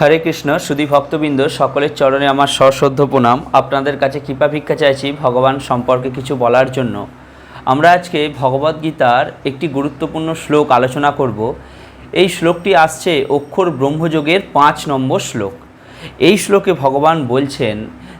হরে কৃষ্ণ, সুধী ভক্তবৃন্দ, সকলের চরণে আমার সশ্রদ্ধ প্রণাম। আপনাদের কাছে কৃপা ভিক্ষা চাইছি ভগবান সম্পর্কে কিছু বলার জন্য। আমরা আজকে ভগবদ্গীতার একটি গুরুত্বপূর্ণ শ্লোক আলোচনা করব। এই শ্লোকটি আসছে অক্ষর ব্রহ্মযোগের পাঁচ নম্বর শ্লোক। এই শ্লোকে ভগবান বলছেন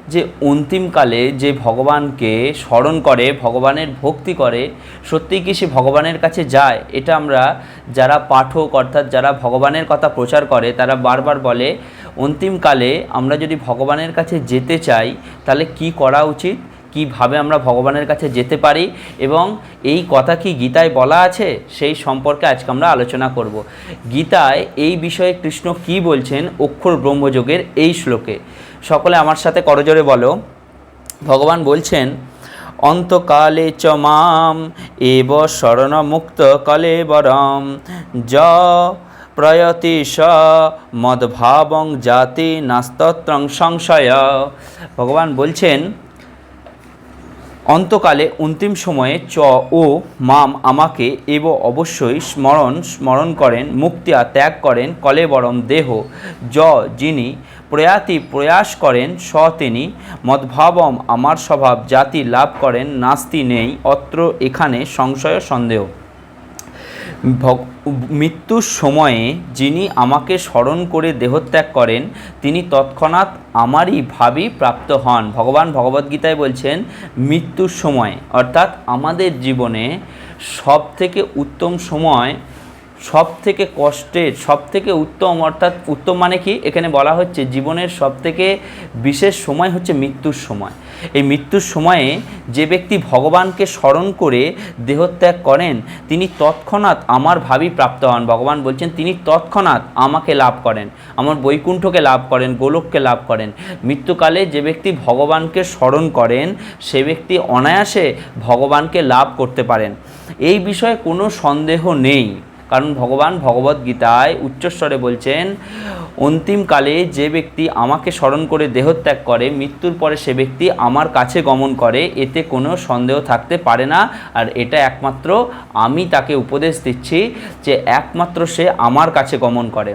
যে অন্তিমকালে যে ভগবানকে স্মরণ করে, ভগবানের ভক্তি করে, সত্যিই কি সে ভগবানের কাছে যায়? এটা আমরা যারা পাঠক, অর্থাৎ যারা ভগবানের কথা প্রচার করে, তারা বারবার বলে, অন্তিমকালে আমরা যদি ভগবানের কাছে যেতে চাই, তাহলে কি করা উচিত? কীভাবে আমরা ভগবানের কাছে যেতে পারি? এবং এই কথা কি গীতায় বলা আছে? সেই সম্পর্কে আজকে আমরা আলোচনা করব। গীতায় এই বিষয়ে কৃষ্ণ কি বলছেন? অক্ষর ব্রহ্মযোগের এই শ্লোকে। সকলে আমার সাথে করজোরে বলো। ভগবান বলছেন, অন্তকালে চ মাম, এব শরণমুক্ত কলেবরম য প্রয়তি স মদভাবং জাতি নাস্তত্রং সংশয়। ভগবান বলছেন, অন্তকালে অন্তিম সময়ে চ ও মাম আমাকে এব অবশ্যই স্মরণ স্মরণ করেন মুক্তিয়া ত্যাগ করেন কলেবরম দেহ। য যিনি প্রয়াতি প্রয়াস করেন স তিনি, মদ্ভাবম আমার স্বভাব জাতি লাভ করেন, নাস্তি নেই, অত্র এখানে সংশয় সন্দেহ। মৃত্যুর সময়ে যিনি আমাকে স্মরণ করে দেহত্যাগ করেন, তিনি তৎক্ষণাৎ আমারই ভাবি প্রাপ্ত হন। ভগবান ভগবদ্গীতায় বলছেন, মৃত্যুর সময়, অর্থাৎ আমাদের জীবনে সব থেকে উত্তম সময় সব থেকে কষ্টের সব থেকে উত্তম, অর্থাৎ উত্তম মানে কি? এখানে বলা হচ্ছে জীবনের সব থেকে বিশেষ সময় হচ্ছে মৃত্যুর সময়। এই মৃত্যুর সময়ে যে ব্যক্তি ভগবানকে স্মরণ করে দেহত্যাগ করেন, তিনি তৎক্ষণাৎ আমার ভাবি প্রাপ্ত হন। ভগবান বলছেন, তিনি তৎক্ষণাৎ আমাকে লাভ করেন, আমার বৈকুণ্ঠকে লাভ করেন, গোলককে লাভ করেন। মৃত্যুকালে যে ব্যক্তি ভগবানকে স্মরণ করেন, সে ব্যক্তি অনায়াসে ভগবানকে লাভ করতে পারেন। এই বিষয়ে কোনো সন্দেহ নেই। কারণ ভগবান ভগবদ্গীতায় উচ্চস্বরে বলছেন অন্তিমকালে যে ব্যক্তি আমাকে স্মরণ করে দেহত্যাগ করে, মৃত্যুর পরে সে ব্যক্তি আমার কাছে গমন করে, এতে কোনো সন্দেহ থাকতে পারে না। আর এটা একমাত্র আমি তাকে উপদেশ দিচ্ছি যে একমাত্র সে আমার কাছে গমন করে।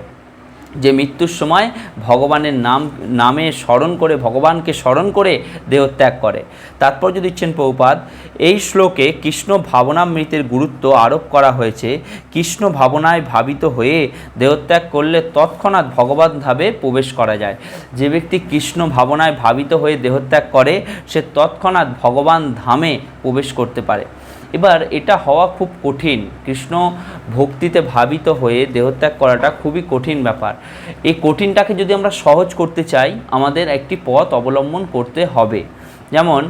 যে মৃত্যুর সময় ভগবানের নাম, নামে স্মরণ করে, ভগবানকে স্মরণ করে দেহত্যাগ করে। তাৎপর্য দিচ্ছেন পৌপাদ এই শ্লোকে কৃষ্ণ ভাবনামৃতের গুরুত্ব আরোপ করা হয়েছে। কৃষ্ণ ভাবনায় ভাবিত হয়ে দেহত্যাগ করলে তৎক্ষণাৎ ভগবান ধামে প্রবেশ করা যায়। যে ব্যক্তি কৃষ্ণ ভাবনায় ভাবিত হয়ে দেহত্যাগ করে, সে তৎক্ষণাৎ ভগবান ধামে প্রবেশ করতে পারে। এবার এটা হওয়া খুব কঠিন। কৃষ্ণ ভক্তিতে ভাবিত হয়ে দেহত্যাগ করাটা খুবই কঠিন ব্যাপার। এই কঠিনটাকে যদি আমরা সহজ করতে চাই, আমাদের একটি পথ অবলম্বন করতে হবে। যেমন,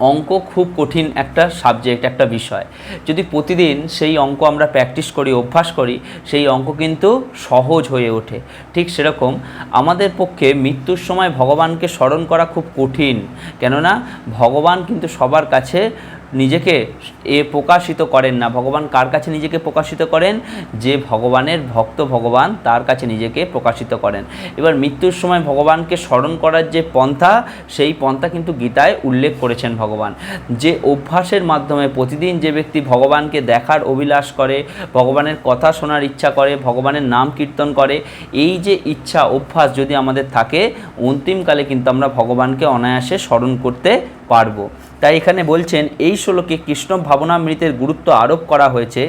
অঙ্ক খুব কঠিন একটা সাবজেক্ট একটা বিষয়। যদি প্রতিদিন সেই অঙ্ক আমরা প্র্যাকটিস করি, অভ্যাস করি, সেই অঙ্ক কিন্তু সহজ হয়ে ওঠে। ঠিক সেরকম আমাদের পক্ষে মৃত্যুর সময় ভগবানকে স্মরণ করা খুব কঠিন। কেননা, ভগবান কিন্তু সবার কাছে নিজেকে এ প্রকাশিত করেন না। ভগবান কার কাছে নিজেকে প্রকাশিত করেন? যে ভগবানের ভক্ত ভগবান তার কাছে নিজেকে প্রকাশিত করেন। এবার মৃত্যুর সময় ভগবানকে স্মরণ করার যে পন্থা, সেই পন্থা কিন্তু গীতায় উল্লেখ করেছেন ভগবান। যে অভ্যাসের মাধ্যমে প্রতিদিন যে ব্যক্তি ভগবানকে দেখার অভিলাষ করে, ভগবানের কথা শোনার ইচ্ছা করে, ভগবানের নাম কীর্তন করে, এই যে ইচ্ছা, অভ্যাস যদি আমাদের থাকে, অন্তিমকালে কিন্তু আমরা ভগবানকে অনায়াসে স্মরণ করতে পারব। তাই এখানে বলছেন, এই শ্লোকে কৃষ্ণ ভাবনামৃতের গুরুত্ব আরোপ করা হয়েছে।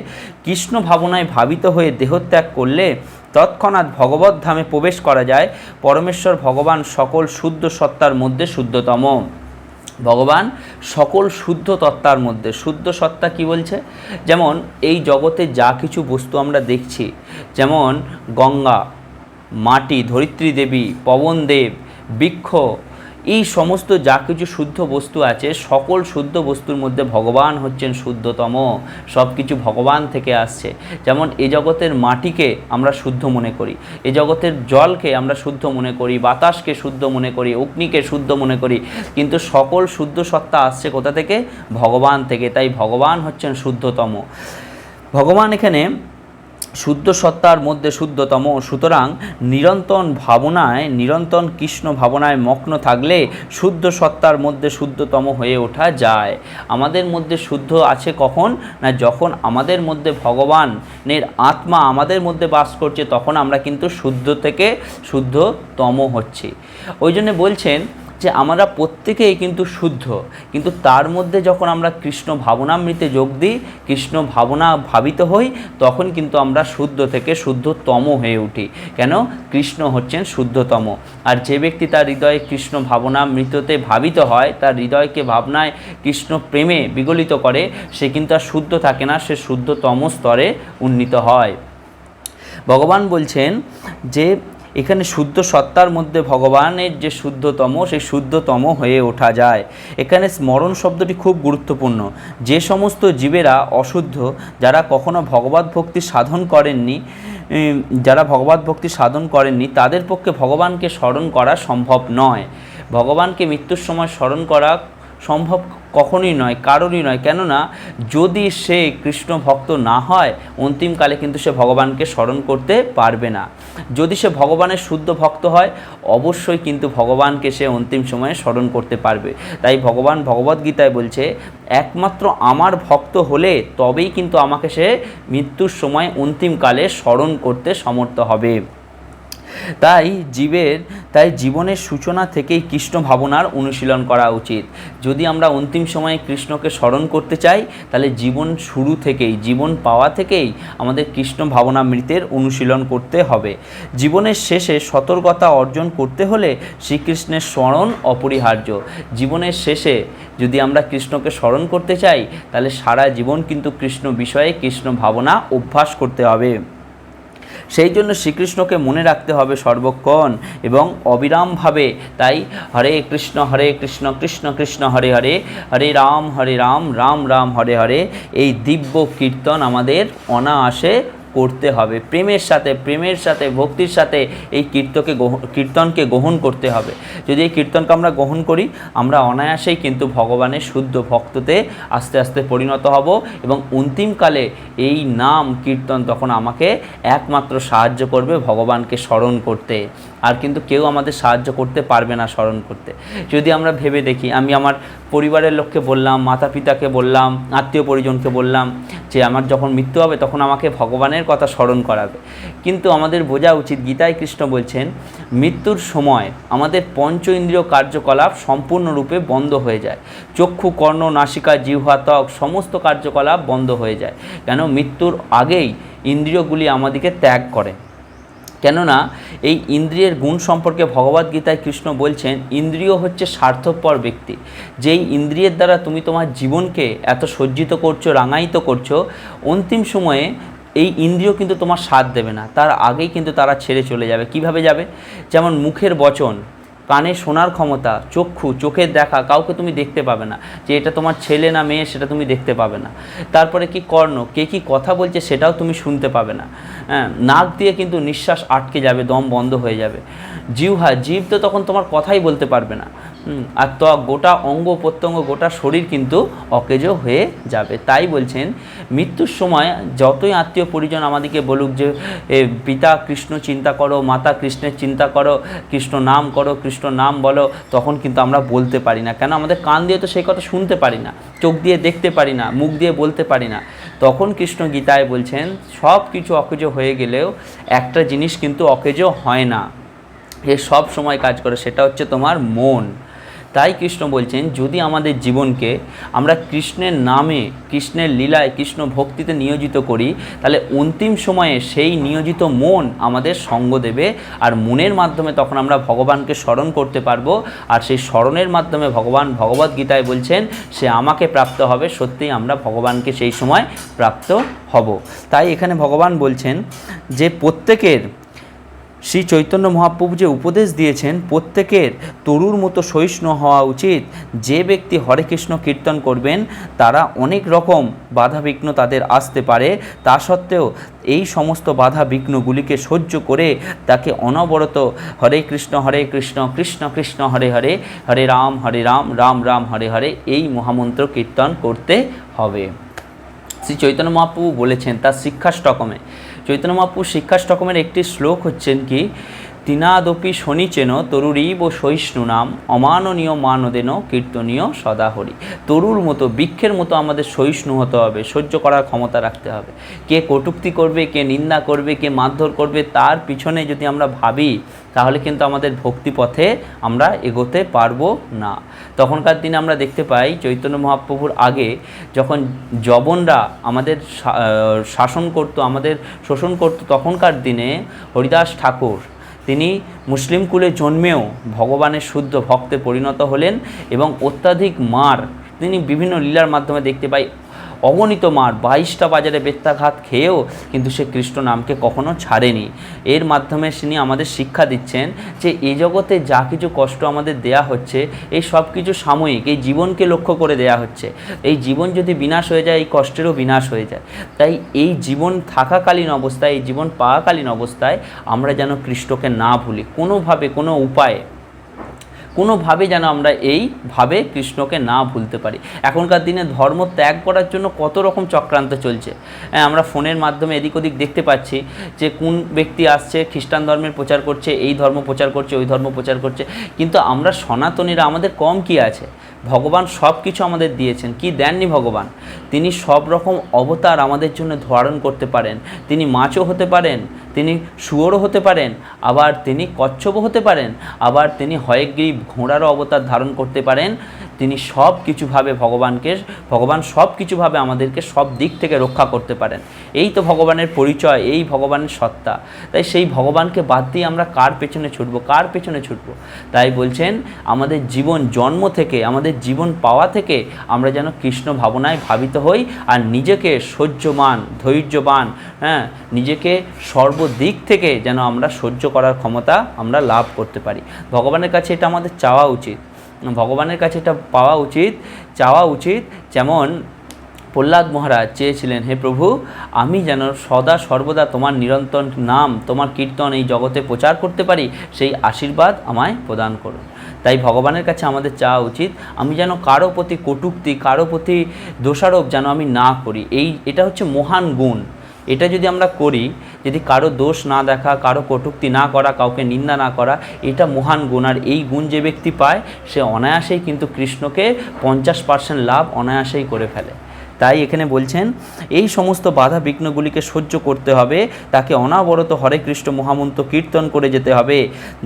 কৃষ্ণ ভাবনায় ভাবিত হয়ে দেহত্যাগ করলে তৎক্ষণাৎ ভগবত ধামে প্রবেশ করা যায়। পরমেশ্বর ভগবান সকল শুদ্ধ সত্তার মধ্যে শুদ্ধতম। ভগবান সকল শুদ্ধ তত্ত্বার মধ্যে। শুদ্ধ সত্তা কি বলছে? যেমন, এই জগতে যা কিছু বস্তু আমরা দেখছি, যেমন গঙ্গা, মাটি, ধরিত্রী দেবী পবনদেব বৃক্ষ এই সমস্ত যা কিছু শুদ্ধ বস্তু আছে, সকল শুদ্ধ বস্তুর মধ্যে ভগবান হচ্ছেন শুদ্ধতম। সব কিছু ভগবান থেকে আসছে। যেমন এ জগতের মাটিকে আমরা শুদ্ধ মনে করি, এ জগতের জলকে আমরা শুদ্ধ মনে করি, বাতাসকে শুদ্ধ মনে করি, অগ্নিকে শুদ্ধ মনে করি, কিন্তু সকল শুদ্ধ সত্তা আসছে কোথা থেকে? ভগবান থেকে। তাই ভগবান হচ্ছেন শুদ্ধতম। ভগবান এখানে শুদ্ধ সত্তার মধ্যে শুদ্ধতম, সুতরাং নিরন্তর ভাবনায়, নিরন্তর কৃষ্ণ ভাবনায় মগ্ন থাকলে শুদ্ধ সত্তার মধ্যে শুদ্ধতম হয়ে ওঠা যায়। আমাদের মধ্যে শুদ্ধ আছে কখন? না, যখন আমাদের মধ্যে ভগবানের আত্মা আমাদের মধ্যে বাস করছে, তখন আমরা কিন্তু শুদ্ধ থেকে শুদ্ধতম হচ্ছি। ওই জন্য বলছেন যে আমরা প্রত্যেকেই কিন্তু শুদ্ধ। কিন্তু তার মধ্যে যখন আমরা কৃষ্ণ ভাবনামৃতে যোগ দিই, কৃষ্ণ ভাবনা ভাবিত হই, তখন কিন্তু আমরা শুদ্ধ থেকে শুদ্ধতম হয়ে উঠি। কেন? কৃষ্ণ হচ্ছেন শুদ্ধতম। আর যে ব্যক্তি তার হৃদয়ে কৃষ্ণ ভাবনামৃততে ভাবিত হয়, তার হৃদয়কে ভাবনায় কৃষ্ণ প্রেমে বিগলিত করে, সে কিন্তু আর শুদ্ধ থাকে না, সে শুদ্ধতম স্তরে উন্নীত হয়। ভগবান বলছেন যে এখানে শুদ্ধ সত্তার মধ্যে ভগবানের যে শুদ্ধতম, সেই শুদ্ধতম হয়ে ওঠা যায়। এখানে স্মরণ শব্দটি খুব গুরুত্বপূর্ণ। যে সমস্ত জীবেরা অশুদ্ধ, যারা কখনো ভগবত ভক্তি সাধন করেননি যারা ভগবত ভক্তি সাধন করেননি, তাদের পক্ষে ভগবানকে স্মরণ করা সম্ভব নয়। ভগবানকে মৃত্যুর সময় স্মরণ করা সম্ভব কখনোই নয়, কারোরই নয়। কেননা, যদি সে কৃষ্ণ ভক্ত না হয়, অন্তিমকালে কিন্তু সে ভগবানকে স্মরণ করতে পারবে না। যদি সে ভগবানের শুদ্ধ ভক্ত হয়, অবশ্যই কিন্তু ভগবানকে সে অন্তিম সময়ে স্মরণ করতে পারবে। তাই ভগবান ভগবদ্গীতায় বলছে, একমাত্র আমার ভক্ত হলে তবেই কিন্তু আমাকে সে মৃত্যুর সময় অন্তিমকালে স্মরণ করতে সমর্থ হবে। তাই জীবের, তাই জীবনের সূচনা থেকেই কৃষ্ণ ভাবনার অনুশীলন করা উচিত। যদি আমরা অন্তিম সময়ে কৃষ্ণকে স্মরণ করতে চাই, তাহলে জীবন শুরু থেকেই, জীবন পাওয়া থেকেই আমাদের কৃষ্ণ ভাবনামৃতের অনুশীলন করতে হবে। জীবনের শেষে সতর্কতা অর্জন করতে হলে শ্রীকৃষ্ণের স্মরণ অপরিহার্য। জীবনের শেষে যদি আমরা কৃষ্ণকে স্মরণ করতে চাই, তাহলে সারা জীবন কিন্তু কৃষ্ণ বিষয়ে কৃষ্ণ ভাবনা অভ্যাস করতে হবে। সেই জন্য শ্রীকৃষ্ণকে মনে রাখতে হবে সর্বক্ষণ এবং অবিরামভাবে, তাই হরে কৃষ্ণ হরে কৃষ্ণ কৃষ্ণ কৃষ্ণ, হরে হরে হরে রাম হরে রাম রাম রাম, হরে হরে, এই দিব্য কীর্তন আমাদের অনায়াসে করতে হবে। প্রেমের সাথে প্রেমের সাথে, ভক্তির সাথে এই কীর্তকে কীর্তনকে গ্রহণ করতে হবে। যদি এই কীর্তনকে আমরা গ্রহণ করি, আমরা অনায়াসেই কিন্তু ভগবানের শুদ্ধ ভক্ততে আস্তে আস্তে পরিণত হব এবং অন্তিমকালে এই নাম কীর্তন তখন আমাকে একমাত্র সাহায্য করবে ভগবানকে স্মরণ করতে। আর কিন্তু কেউ আমাদের সাহায্য করতে পারবে না স্মরণ করতে। যদি আমরা ভেবে দেখি, আমি আমার পরিবারের লোককে বললাম মাতা পিতাকে বললাম, আত্মীয় পরিজনকে বললাম যে, আমার যখন মৃত্যু হবে, তখন আমাকে ভগবানের কথা স্মরণ করাবে। কিন্তু আমাদের বোঝা উচিত, গীতায় কৃষ্ণ বলছেন, মৃত্যুর সময় আমাদের পঞ্চ ইন্দ্রিয় কার্যকলাপ সম্পূর্ণরূপে বন্ধ হয়ে যায়। চক্ষু, কর্ণ, নাসিকা, জিহ্বা, ত্বক সমস্ত কার্যকলাপ বন্ধ হয়ে যায়। কেন? মৃত্যুর আগেই ইন্দ্রিয়গুলি আমাদেরকে ত্যাগ করে। কেননা এই ইন্দ্রিয়ের গুণ সম্পর্কে ভগবদ্গীতায় কৃষ্ণ বলছেন, ইন্দ্রিয় হচ্ছে স্বার্থপর ব্যক্তি। যেই ইন্দ্রিয়ের দ্বারা তুমি তোমার জীবনকে এত সজ্জিত করছ রাঙায়িত করছ, অন্তিম সময়ে এই ইন্দ্রিয় কিন্তু তোমার সাথ দেবে না। তার আগেই কিন্তু তারা ছেড়ে চলে যাবে। কীভাবে যাবে? যেমন মুখের বচন কানে শোনার ক্ষমতা, চক্ষু, চোখের দেখা কাউকে তুমি দেখতে পাবে না। যে এটা তোমার ছেলে না মেয়ে সেটা তুমি দেখতে পাবে না। তারপরে কি কর্ণ? কে কি কথা বলছে সেটাও তুমি শুনতে পাবে না। হ্যাঁ নাক দিয়ে কিন্তু নিঃশ্বাস আটকে যাবে, দম বন্ধ হয়ে যাবে। জিহ্বা, জীব তো তখন তোমার কথাই বলতে পারবে না। আর ত্বক গোটা অঙ্গ প্রত্যঙ্গ, গোটা শরীর কিন্তু অকেজো হয়ে যাবে। তাই বলছেন, মৃত্যুর সময় যতই আত্মীয় পরিজন আমাদেরকে বলুক যে পিতা কৃষ্ণ চিন্তা করো, মাতা কৃষ্ণের চিন্তা করো, কৃষ্ণ নাম করো, কৃষ্ণ নাম বলো তখন কিন্তু আমরা বলতে পারি না। কেন? আমাদের কান দিয়ে তো সেই কথা শুনতে পারি না, চোখ দিয়ে দেখতে পারি না, মুখ দিয়ে বলতে পারি না। তখন কৃষ্ণ গীতায় বলছেন, সব কিছু অকেজো হয়ে গেলেও একটা জিনিস কিন্তু অকেজো হয় না। এ সব সময় কাজ করে, সেটা হচ্ছে তোমার মন। তাই কৃষ্ণ বলছেন, যদি আমাদের জীবনকে আমরা কৃষ্ণের নামে, কৃষ্ণের লীলায়, কৃষ্ণ ভক্তিতে নিয়োজিত করি, তাহলে অন্তিম সময়ে সেই নিয়োজিত মন আমাদের সঙ্গ দেবে আর মনের মাধ্যমে তখন আমরা ভগবানকে স্মরণ করতে পারব। আর সেই স্মরণের মাধ্যমে ভগবান ভগবদ্গীতায় বলছেন, সে আমাকে প্রাপ্ত হবে, সত্যিই আমরা ভগবানকে সেই সময় প্রাপ্ত হব। তাই এখানে ভগবান বলছেন যে প্রত্যেকের শ্রী চৈতন্য মহাপ্রভু যে উপদেশ দিয়েছেন, প্রত্যেকের তরুর মতো সহিষ্ণু হওয়া উচিত। যে ব্যক্তি হরে কৃষ্ণ কীর্তন করবেন, তারা অনেক রকম বাধা বিঘ্ন তাদের আসতে পারে। তা সত্ত্বেও এই সমস্ত বাধা বিঘ্নগুলিকে সহ্য করে তাকে অনবরত হরে কৃষ্ণ হরে কৃষ্ণ কৃষ্ণ কৃষ্ণ, হরে হরে হরে রাম হরে রাম রাম রাম, হরে হরে এই মহামন্ত্র কীর্তন করতে হবে। শ্রী চৈতন্য মহাপ্রভু বলেছেন, তার শিক্ষাষ্টকমে চৈতন্য শিক্ষা স্টকমের একটি শ্লোক হচ্ছেন কি, তিনাদপি শনিচেন তরুরীব সহিষ্ণু নাম অমাননীয় মানদেন কীর্তনীয় সদাহরি। তরুর মতো, বৃক্ষের মতো আমাদের সহিষ্ণু হতে হবে, সহ্য করার ক্ষমতা রাখতে হবে। কে কটুক্তি করবে, কে নিন্দা করবে, কে মারধর করবে, তার পিছনে যদি আমরা ভাবি তাহলে কিন্তু আমাদের ভক্তিপথে আমরা এগোতে পারব না। তখনকার দিনে আমরা দেখতে পাই চৈতন্য মহাপ্রভুর আগে যখন জবনরা আমাদের শাসন করতো, আমাদের শোষণ করতো, তখনকার দিনে হরিদাস ঠাকুর, তিনি মুসলিম কুলে জন্মেও ভগবানের শুদ্ধ ভক্তে পরিণত হলেন এবং অত্যাধিক মার, তিনি বিভিন্ন লীলার মাধ্যমে দেখতে পাই অগণিত মার। বাইশটা বাজারে বেত্যাঘাত খেয়েও কিন্তু সে কৃষ্ণ নামকে কখনো ছাড়েনি। এর মাধ্যমে তিনি আমাদের শিক্ষা দিচ্ছেন যে এ জগতে যা কিছু কষ্ট আমাদের দেয়া হচ্ছে এই সব কিছু সাময়িক, এই জীবনকে লক্ষ্য করে দেয়া হচ্ছে। এই জীবন যদি বিনাশ হয়ে যায়, এই কষ্টেরও বিনাশ হয়ে যায়। তাই এই জীবন থাকাকালীন অবস্থায়, এই জীবন পাওয়াকালীন অবস্থায় আমরা যেন কৃষ্ণকে না ভুলি। কোনোভাবে, কোনো উপায়ে কোনোভাবে যেন আমরা এইভাবে কৃষ্ণকে না ভুলতে পারি। এখনকার দিনে ধর্ম ত্যাগ করার জন্য কত রকম চক্রান্ত চলছে। আমরা ফোনের মাধ্যমে এদিক ওদিক দেখতে পাচ্ছি যে কোন ব্যক্তি আসছে, খ্রিস্টান ধর্মের প্রচার করছে, এই ধর্ম প্রচার করছে, ওই ধর্ম প্রচার করছে। কিন্তু আমরা সনাতনীরা, আমাদের কম কি আছে? ভগবান সব কিছু আমাদের দিয়েছেন। কি দেননি ভগবান? তিনি সব রকম অবতার আমাদের জন্য ধারণ করতে পারেন। তিনি মাছও হতে পারেন, তিনি শুয়োরও হতে পারেন, আবার তিনি কচ্ছপও হতে পারেন, আবার তিনি হয়গ্রীব ঘোড়ারও অবতার ধারণ করতে পারেন। তিনি সব কিছুভাবে ভগবানকে, ভগবান সব কিছুভাবে আমাদেরকে সব দিক থেকে রক্ষা করতে পারেন। এই তো ভগবানের পরিচয়, এই ভগবানের সত্তা। তাই সেই ভগবানকে বাদ দিয়ে আমরা কার পেছনে ছুটবো? কার পেছনে ছুটবো? তাই বলছেন, আমাদের জীবন জন্ম থেকে, আমাদের জীবন পাওয়া থেকে আমরা যেন কৃষ্ণ ভাবনায় ভাবিত হই আর নিজেকে সহ্যমান ধৈর্যবান হ্যাঁ নিজেকে সর্বদিক থেকে যেন আমরা সহ্য করার ক্ষমতা আমরা লাভ করতে পারি। ভগবানের কাছে এটা আমাদের চাওয়া উচিত। ভগবানের কাছে এটা পাওয়া উচিত, চাওয়া উচিত যেমন প্রহ্লাদ মহারাজ চেয়েছিলেন, হে প্রভু, আমি যেন সদা সর্বদা তোমার নিরন্তর নাম, তোমার কীর্তন এই জগতে প্রচার করতে পারি, সেই আশীর্বাদ আমায় প্রদান করুন। তাই ভগবানের কাছে আমাদের চাওয়া উচিত, আমি যেন কারও প্রতি কটূক্তি, কারও প্রতি দোষারোপ যেন আমি না করি। এই, এটা হচ্ছে মহান গুণ। এটা যদি আমরা করি, যদি কারও দোষ না দেখা, কারও কটূক্তি না করা, কাউকে নিন্দা না করা, এটা মহান গুণ। আর এই গুণ যে ব্যক্তি পায়, সে অনায়াসেই কিন্তু কৃষ্ণকে পঞ্চাশ পার্সেন্ট লাভ অনায়াসেই করে ফেলে। তাই এখানে বলছেন, এই সমস্ত বাধা বিঘ্নগুলিকে সহ্য করতে হবে, তাকে অনাবরত হরে কৃষ্ণ মহামন্ত্র কীর্তন করে যেতে হবে,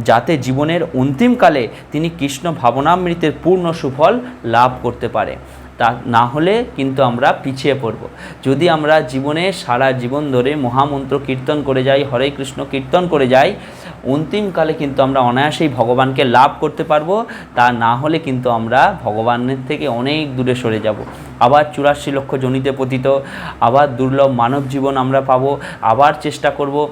যাতে জীবনের অন্তিমকালে তিনি কৃষ্ণ ভাবনামৃতের পূর্ণ সুফল লাভ করতে পারে। তা না হলে কিন্তু আমরা পিছিয়ে পড়ব। যদি আমরা জীবনে সারা জীবন ধরে মহামন্ত্র কীর্তন করে যাই, হরে কৃষ্ণ কীর্তন করে যাই, অন্তিমকালে কিন্তু আমরা অনায়াসেই ভগবানকে লাভ করতে পারব। তা না হলে কিন্তু আমরা ভগবানের থেকে অনেক দূরে সরে যাব। আবার চুরাশি লক্ষ জনিতে পতিত, আবার দুর্লভ মানব জীবন আমরা পাবো, আবার চেষ্টা করব।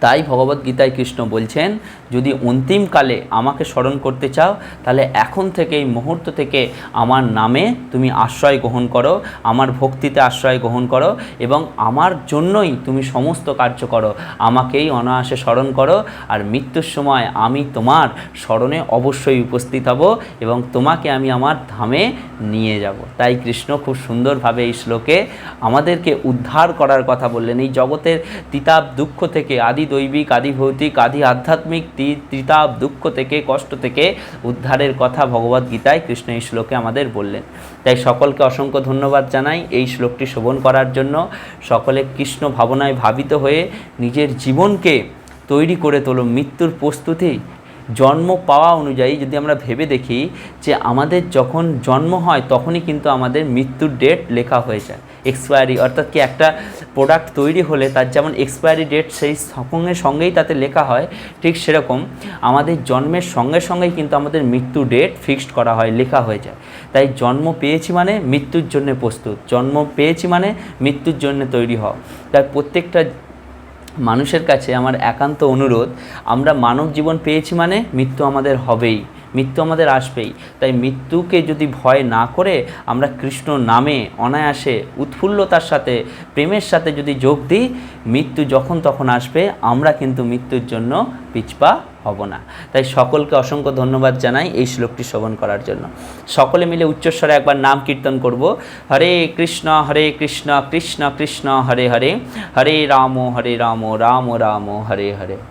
তাই ভগবদ্গীতায় কৃষ্ণ বলছেন, যদি অন্তিমকালে আমাকে স্মরণ করতে চাও, তাহলে এখন থেকে, এই মুহূর্ত থেকে আমার নামে তুমি আশ্রয় গ্রহণ করো, আমার ভক্তিতে আশ্রয় গ্রহণ করো এবং আমার জন্যই তুমি সমস্ত কার্য করো। আমাকেই অনায়াসে স্মরণ করো আর মৃত্যুর সময় আমি তোমার স্মরণে অবশ্যই উপস্থিত হব এবং তোমাকে আমি আমার ধামে নিয়ে যাব। তাই কৃষ্ণ খুব সুন্দরভাবে এই শ্লোকে আমাদেরকে উদ্ধার করার কথা বললেন। এই জগতের তিতাব দুঃখ থেকে আদি দৈবিক আদি ভৌতিক আদি আধ্যাত্মিক ত্রিতাপ, দুঃখ থেকে, কষ্ট থেকে উদ্ধারের কথা ভগবদ্গীতায় কৃষ্ণ এই শ্লোকে আমাদের বললেন। তাই সকলকে অসংখ্য ধন্যবাদ জানাই এই শ্লোকটি শোভন করার জন্য। সকলে কৃষ্ণ ভাবনায় ভাবিত হয়ে নিজের জীবনকে তৈরি করে তোলো। মৃত্যুর প্রস্তুতি জন্ম পাওয়া অনুযায়ী যদি আমরা ভেবে দেখি যে আমাদের যখন জন্ম হয় তখনই কিন্তু আমাদের মৃত্যুর ডেট লেখা হয়ে যায় এক্সপায়ারি অর্থাৎ কি একটা প্রোডাক্ট তৈরি হলে তার যেমন এক্সপায়ারি ডেট সেই সঙ্গে সঙ্গেই তাতে লেখা হয়, ঠিক সেরকম আমাদের জন্মের সঙ্গে সঙ্গেই কিন্তু আমাদের মৃত্যু ডেট ফিক্সড করা হয়, লেখা হয়ে যায়। তাই জন্ম পেয়েছি মানে মৃত্যুর জন্য প্রস্তুত, জন্ম পেয়েছি মানে মৃত্যুর জন্য তৈরি হও তাই প্রত্যেকটা মানুষের কাছে আমার একান্ত অনুরোধ আমরা মানব জীবন পেয়েছি মানে মৃত্যু আমাদের হবেই। মৃত্যু আমাদের আসবেই। তাই মৃত্যুকে যদি ভয় না করে, আমরা কৃষ্ণ নামে অনায়াসে উৎফুল্লতার সাথে, প্রেমের সাথে যদি যোগ দিই, মৃত্যু যখন তখন আসবে, আমরা কিন্তু মৃত্যুর জন্য পিছপা হব না। তাই সকলকে অসংখ্য ধন্যবাদ জানাই এই শ্লোকটি শ্রবণ করার জন্য। সকলে মিলে উচ্চস্বরে একবার নাম কীর্তন করব। হরে কৃষ্ণ হরে কৃষ্ণ কৃষ্ণ কৃষ্ণ, হরে হরে। হরে রাম হরে রাম রাম রাম, হরে হরে।